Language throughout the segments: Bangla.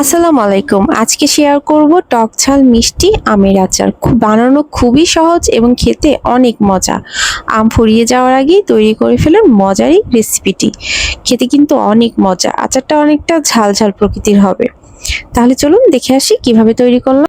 আসসালামু আলাইকুম। আজকে শেয়ার করব টক ঝাল মিষ্টি আমের আচার। খুব বানানো খুবই সহজ এবং খেতে অনেক মজা। আম ফুরিয়ে যাওয়ার আগেই তৈরি করে ফেলুন মজারই রেসিপিটি খেতে কিন্তু অনেক মজা। আচারটা অনেকটা ঝাল ঝাল প্রকৃতির হবে। তাহলে চলুন দেখে আসি কীভাবে তৈরি করলাম।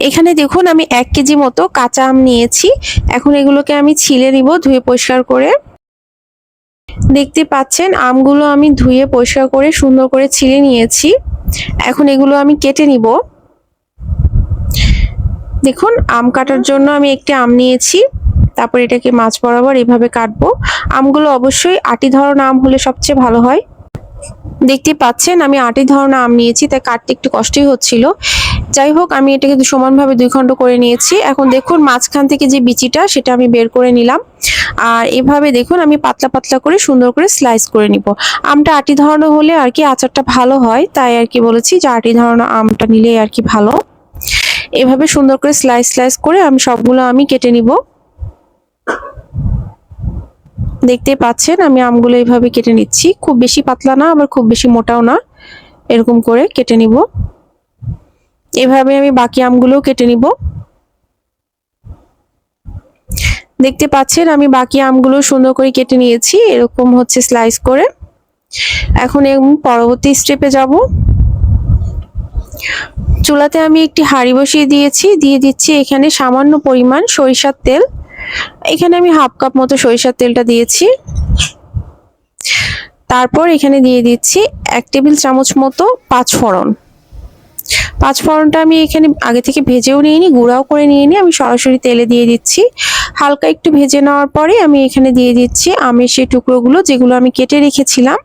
এখানে দেখুন আমি এক কেজি মতো কাঁচা আম নিয়েছি। এখন এগুলোকে আমি ছিলে নিব, ধুয়ে পরিষ্কার করে। দেখতে পাচ্ছেন, আমগুলো আমি ধুয়ে পরিষ্কার করে, সুন্দর করে ছিলে নিয়েছি। এখন এগুলো আমি কেটে নিব। দেখুন, আম কাটার জন্য আমি একটি আম নিয়েছি। তারপর এটাকে মাছ বরাবর এভাবে কাটবো। আমগুলো অবশ্যই আটি ধরনের আম হলে সবচেয়ে ভালো হয়। দেখতে পাচ্ছেন, আমি আটি ধরনের আম নিয়েছি, তাই কাটতে একটু কষ্টই হচ্ছিল। যাই হোক, আমি এটাকে সমানভাবে দুই খণ্ড করে নিয়েছি। এখন দেখুন, মাঝখান থেকে যে বিচিটা, সেটা আমি বের করে নিলাম। আর এভাবে দেখুন, আমি পাতলা পাতলা করে সুন্দর করে স্লাইস করে নিব। আমটা আটি ধরনের হলে আর কি আচারটা ভালো হয়, তাই আর কি বলেছি যে আটি ধরনের আমটা নিলে আর কি ভালো। এভাবে সুন্দর করে স্লাইস স্লাইস করে আমি সবগুলো আমি কেটে নিব। দেখতে পাচ্ছেন, আমি আমগুলো এইভাবে কেটে নিচ্ছি। খুব বেশি পাতলা না, আবার খুব বেশি মোটাও না। এরকম করে কেটে নিব। এভাবে আমি বাকি আমগুলোও কেটে নিব। দেখতে পাচ্ছেন, আমি বাকি আমগুলো সুন্দর করে কেটে নিয়েছি, এরকম হচ্ছে স্লাইস করে। এখন পরবর্তী স্টেপে যাব। চুলাতে আমি একটি হাঁড়ি বসিয়ে দিয়েছি, দিয়ে দিচ্ছি এখানে সামান্য পরিমাণ সরিষার তেল। এখানে আমি হাফ কাপ মতো সরিষার তেলটা দিয়েছি। তারপর এখানে দিয়ে দিচ্ছি এক টেবিল চামচ মতো পাঁচ ফোড়ন পাঁচ ফোড়নটা আমি এখানে আগে থেকে ভেজেও নিয়ে নিই গুঁড়াও করে নিয়ে নিই আমি সরাসরি তেলে দিয়ে দিচ্ছি। হালকা একটু ভেজে নেওয়ার পরে আমি এখানে দিয়ে দিচ্ছি আমের সেই টুকরোগুলো যেগুলো আমি কেটে রেখেছিলাম।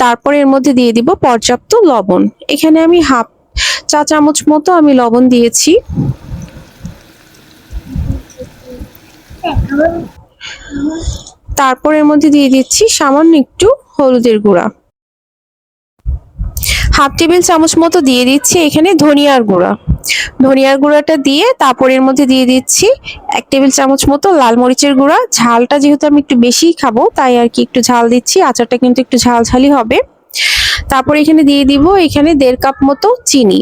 তারপর এর মধ্যে দিয়ে দিব পর্যাপ্ত লবণ। এখানে আমি হাফ চা চামচ মতো আমি লবণ দিয়েছি। তারপর এর মধ্যে দিয়ে দিচ্ছি সামান্য একটু হলুদের গুঁড়া। হাফ টেবিল চামচ মতো দিয়ে দিচ্ছি এখানে ধনিয়ার গুঁড়া। ধনিয়ার গুঁড়াটা দিয়ে তারপর এর মধ্যে দিয়ে দিচ্ছি এক টেবিল চামচ মতো লাল মরিচের গুঁড়া। ঝালটা যেহেতু আমি একটু বেশিই খাব, তাই আর কি একটু ঝাল দিচ্ছি, আচারটা কিন্তু একটু ঝাল ঝালই হবে। তারপর এখানে দিয়ে দিব এখানে দেড় কাপ মতো চিনি।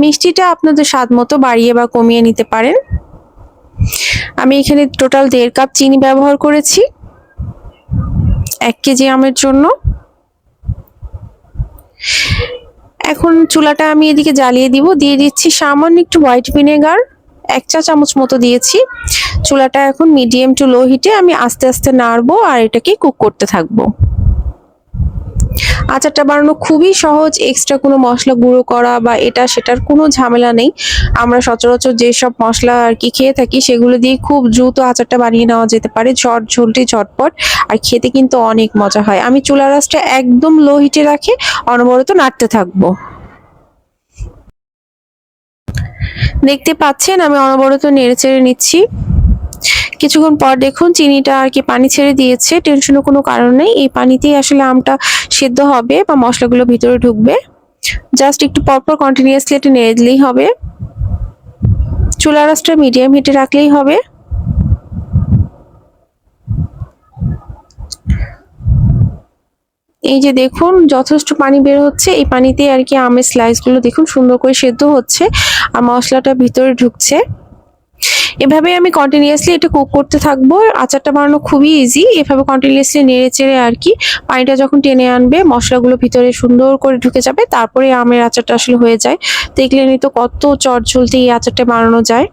মিষ্টিটা আপনাদের স্বাদ মতো বাড়িয়ে বা কমিয়ে নিতে পারেন। আমি এখানে টোটাল দেড় কাপ চিনি ব্যবহার করেছি, এক কেজি আমের জন্য। এখন চুলাটা আমি এদিকে জ্বালিয়ে দিব। দিয়ে দিচ্ছি সামান্য একটু হোয়াইট ভিনেগার, এক চা চামচ মতো দিয়েছি। চুলাটা এখন মিডিয়াম টু লো হিটে আমি আস্তে আস্তে নাড়বো আর এটাকে কুক করতে থাকব। আচারটা বানানো খুবই সহজ এক্সট্রা কোনো মশলা গুঁড়ো করা বা এটা সেটার কোনো ঝামেলা নেই। আমরা সচরাচর যেসব মশলা আর কি খেয়ে থাকি, সেগুলো দিয়ে খুব দ্রুত আচারটা বানিয়ে নেওয়া যেতে পারে, ঝট ঝুলটি ঝটপট, আর খেতে কিন্তু অনেক মজা হয়। আমি চুলা রাসটা একদম লো হিটে রাখে, অনবরত নাড়তে থাকব। দেখতে পাচ্ছেন, আমি অনবরত নেড়ে চেড়ে নিচ্ছি। কিছুক্ষণ পর দেখুন চিনিটা আর কি পানি ছেড়ে দিয়েছে। টেনশনের কোনো কারণ নেই। এই পানিতেই আসলে আমটা সেদ্ধ হবে বা মশলাগুলো ভিতরে ঢুকবে। জাস্ট একটু পরপর কন্টিনিউয়াসলি এটা নেড়ে দিলেই হবে। চুলা রাসটা মিডিয়াম হিটে রাখলেই হবে। এই যে দেখুন যথেষ্ট পানি বের হচ্ছে। এই পানিতে আর কি আমের স্লাইসগুলো দেখুন সুন্দর করে সেদ্ধ হচ্ছে। আর মশলাটা ভিতরে ঢুকছে। এভাবে আমি কন্টিনিউয়াসলি এটা কুক করতে থাকব। আচারটা বানানো খুবই ইজি এভাবে কন্টিনিউয়াসলি নেড়ে চেড়ে আর কি পানিটা যখন টেনে আনবে, মশলাগুলো ভিতরে সুন্দর করে ঢুকে যাবে, তারপরে আমের আচারটা আসলে হয়ে যায়। দেখলে নি তো কত চট ঝুলতে এই আচারটা বানানো যায়।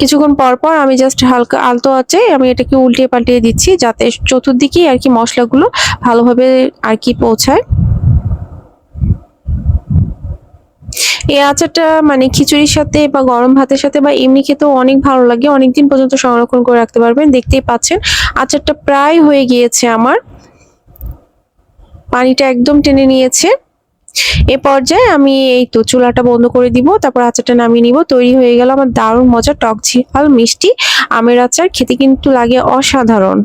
কিছুক্ষণ পর পর আমি জাস্ট হালকা আলতো আছে আমি এটাকে উল্টিয়ে পাল্টিয়ে দিচ্ছি, যাতে চতুর্দিকেই আর কি মশলাগুলো ভালোভাবে আর কি পৌঁছায়। এই আচারটা মানে খিচুড়ির সাথে বা গরম ভাতের সাথে বা এমনি খেতেও অনেক ভালো লাগে। অনেকদিন পর্যন্ত সংরক্ষণ করে রাখতে পারবেন। দেখতেই পাচ্ছেন, আচারটা প্রায় হয়ে গিয়েছে আমার। পানিটা একদম টেনে নিয়েছে। এ পর্যায়ে আমি এই তো চুলাটা বন্ধ করে দিব, তারপর আচারটা নামিয়ে নিব। তৈরি হয়ে গেল আমার দারুণ মজা টক ঝিল মিষ্টি আমের আচার। খেতে কিন্তু লাগে অসাধারণ।